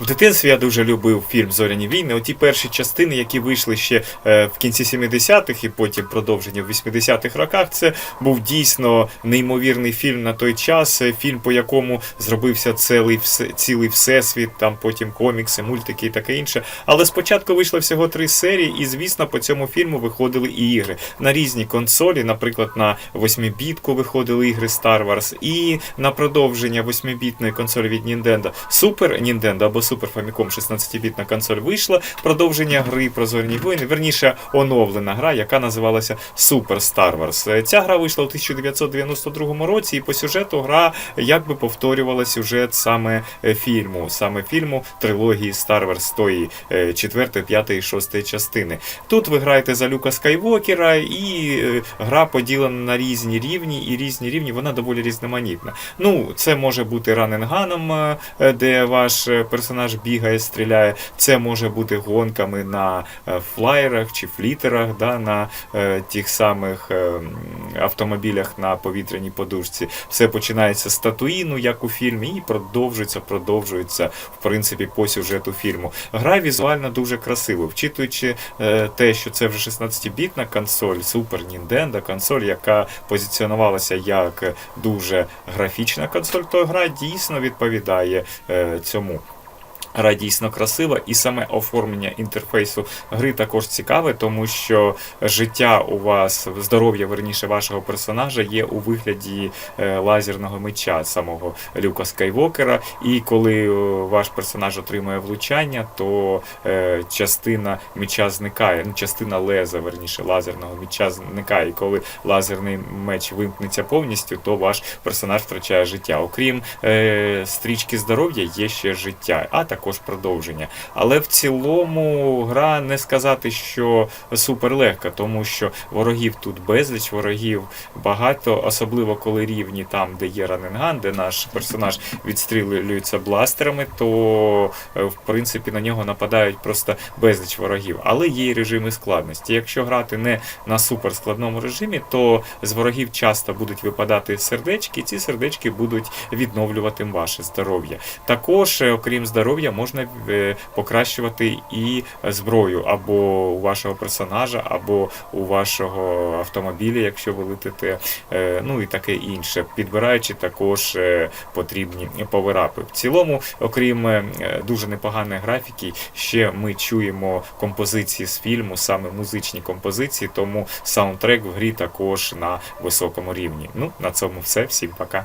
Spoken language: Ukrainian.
В дитинстві я дуже любив фільм Зоряні війни. Оті перші частини, які вийшли ще е, в кінці 70-х і потім продовження в 80-х роках. Це був дійсно неймовірний фільм на той час. Е, Фільм, по якому зробився цілий, цілий всесвіт, там потім комікси, мультики і таке інше. Але спочатку вийшло всього три серії, і звісно, по цьому фільму виходили і ігри на різні консолі. Наприклад, на 8-бітку виходили ігри Star Wars, і на продовження 8-бітної консолі від Nintendo Super Nintendo або Super Famicom 16-бітна консоль вийшла. Продовження гри про зоряні воїни, верніше оновлена гра, яка називалася Super Star Wars. Ця гра вийшла у 1992 році, і по сюжету гра якби повторювала сюжет саме е, фільму, саме фільму трилогії Star Wars тої 4, 5 і 6 частини. Тут ви граєте за Люка Скайвокера, і е, гра поділена на різні рівні, і різні рівні вона доволі різноманітна. Ну, це може бути раненганом, де ваш е, персонаж бігає, стріляє. Це може бути гонками на е, флаєрах чи флітерах, да, на е, тих самих е, автомобілях на повітряній подушці. Все починається з татуїну, як у фільмі, і продовжується, продовжується в принципі по сюжету фільму. Гра візуально дуже красиво, вчитуючи е, те, що це вже 16-бітна консоль, Super Nintendo, консоль, яка позиціонувалася як дуже графічна консоль, то гра дійсно відповідає е, цьому. Гра дійсно красива, і саме оформлення інтерфейсу гри також цікаве, тому що життя у вас, здоров'я верніше вашого персонажа є у вигляді е, лазерного меча самого Люка Скайвокера. І коли е, ваш персонаж отримує влучання, то е, частина меча зникає. Ну, частина леза, верніше, лазерного меча зникає. І коли лазерний меч вимкнеться повністю, то ваш персонаж втрачає життя. Окрім стрічки здоров'я, є ще життя, а також продовження. Але в цілому гра не сказати, що супер легка, тому що ворогів тут безліч, ворогів багато, особливо коли рівні там, де є раненган, де наш персонаж відстрілюється бластерами, то е, в принципі на нього нападають просто безліч ворогів. Але є і режими складності. Якщо грати не на суперскладному режимі, то з ворогів часто будуть випадати сердечки, і ці сердечки будуть відновлювати ваше здоров'я. Також, е, окрім здоров'я, можна е, покращувати і зброю або у вашого персонажа, або у вашого автомобіля, якщо ви летите, е, ну і таке інше, підбираючи також е, потрібні поверапи. В цілому, окрім дуже непоганої графіки, ще ми чуємо композиції з фільму, саме музичні композиції, тому саундтрек в грі також на високому рівні. Ну, на цьому все. Всім пока.